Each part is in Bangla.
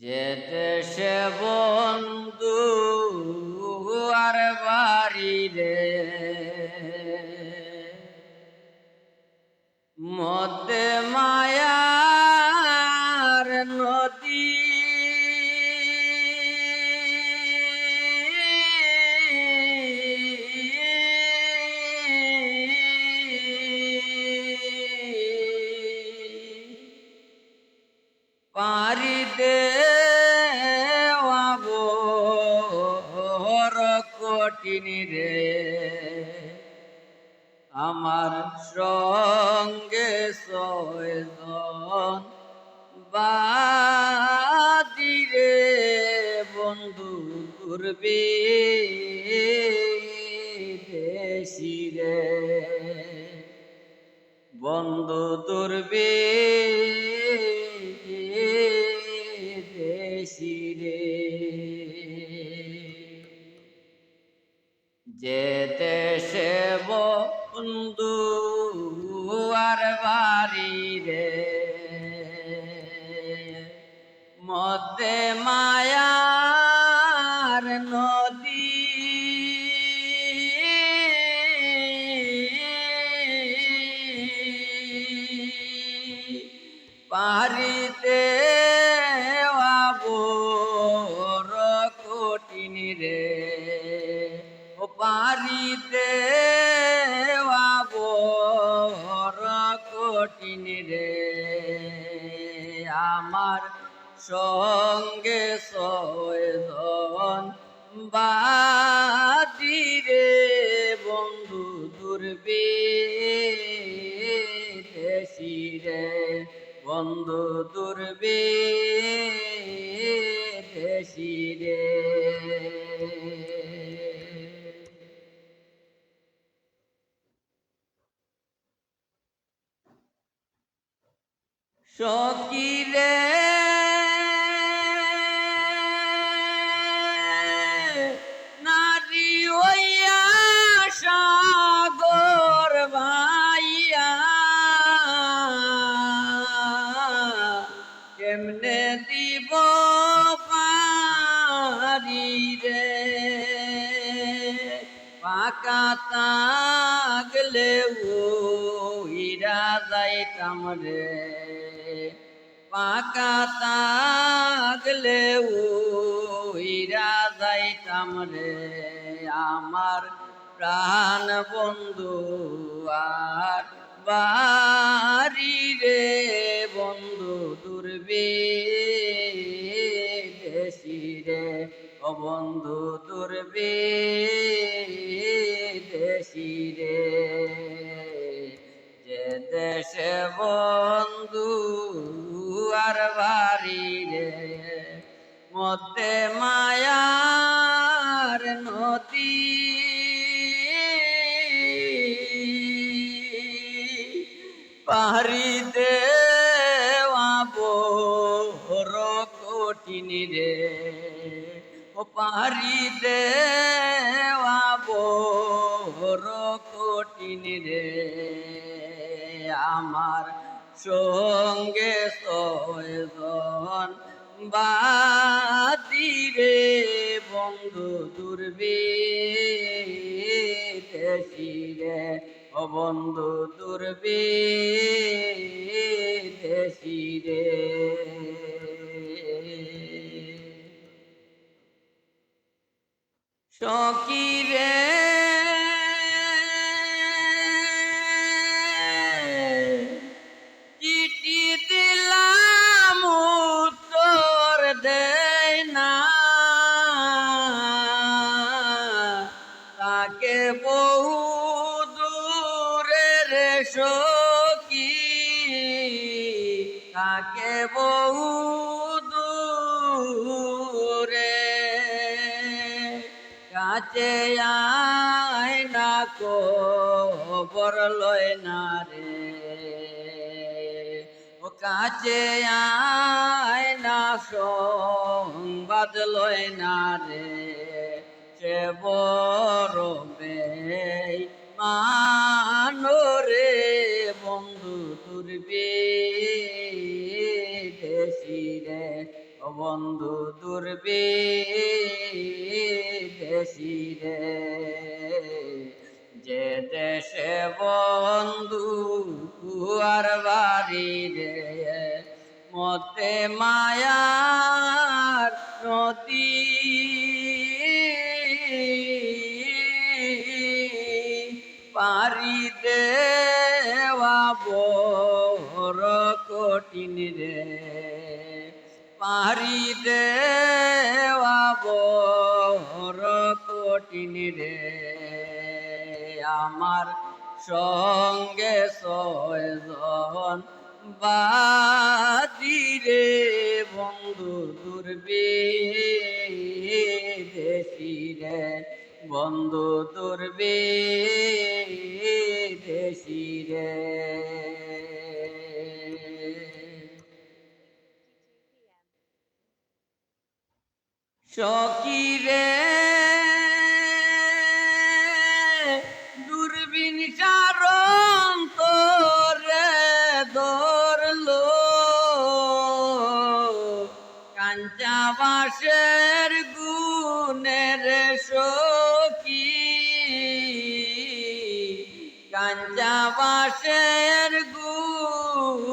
যে দেশে বন্ধু আর বাড়ি রে। মধ্যে মায়ার নদী। পারি কঠিন রে। আমার সঙ্গে ছয়জন বাদিরে বন্ধু করবে দেশি রে। বন্ধু দুর্বে মধ্যে মায়ার নদী। পারিতে কঠিন রে। ও পারিতে কঠিন রে। আমার সঙ্গে ছয়জন বাদিরে বন্ধু দুর্বে দেশি রে বন্ধু দুর্বে দেশি রে সকিরে কেমনে দিব পারি রে? পাকা তাগলে ইরা যাইতাম রে পাকা তাগলে ইরা যাইতাম রে আমার প্রাণ বন্ধু আর বাড়ি রে বন্ধু। বন্ধু দুর্বে দেশি রে। যে দেশে বন্ধু আর বাড়ি রে। মধ্যে মায়ার নদী। পাহাড়ি দেওয়াবো কঠিন রে। ও পাহাড়ি কঠিন রে। আমার সঙ্গে ছয়জন বাদিরে বন্ধু দুর্বে দেশি রে বন্ধু দুর্বে দেশি রে। সকিরে চিঠি দিলাম উত্তর দেয় না তাকে বহু দূরের সখী তাকে বহু কাছে আয় না কবর লয় না রে। ও কাছে আয় না, সংবাদ লয় না রে। সে বড় মানরে বন্ধু তুরবে দেশি রে। বন্ধু দুর্বি দেশি রে, যে দেশে বন্ধু আর বাড়ি রে, মতে মায়ার নদী। পারি দেওয়া বড় কঠিন রে পারি দেওয়া বড় কঠিন রে। আমার সঙ্গে ছয়জন বাদিরে বন্ধু দুর্বি দেশি রে। বন্ধু দুর্বি দেশি রে। সকিরে দূরবীন সারণ তোরে ধরলো। কাঞ্চা বাসের গুণের সখী। কাঞ্চা বাসের গুণে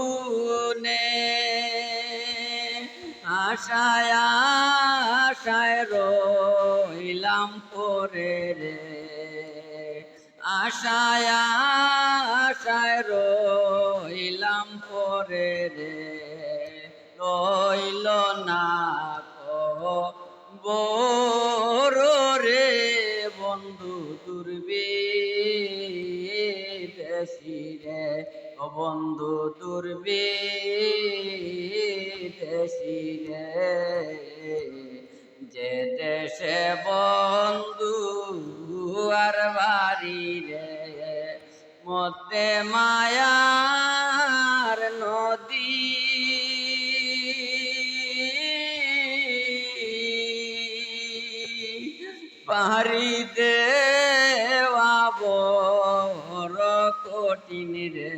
আশায় আশায় রইলাম পরে রে। আশায় আশায় রইলাম পরে রে। রইল না বড় রে বন্ধু দুর্বি দেশি রে। ও বন্ধু দুর্বি দেশি রে। যে দেশে বন্ধু আর বাড়ি রে মতে মায়ার নদী। পাহাড়ি দেওয়া বড় কঠিন রে।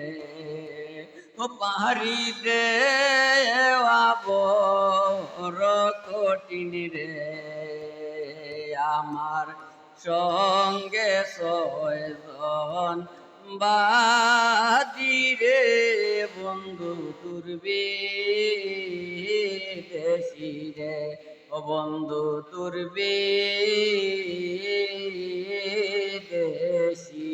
ও পাহাড়ি দেওয়া বড় কঠিন রে। আমার সঙ্গে ছয়জন বাদিরে বন্ধু দুর্বি দেশি রে। ও বন্ধু দুর্বি দেশি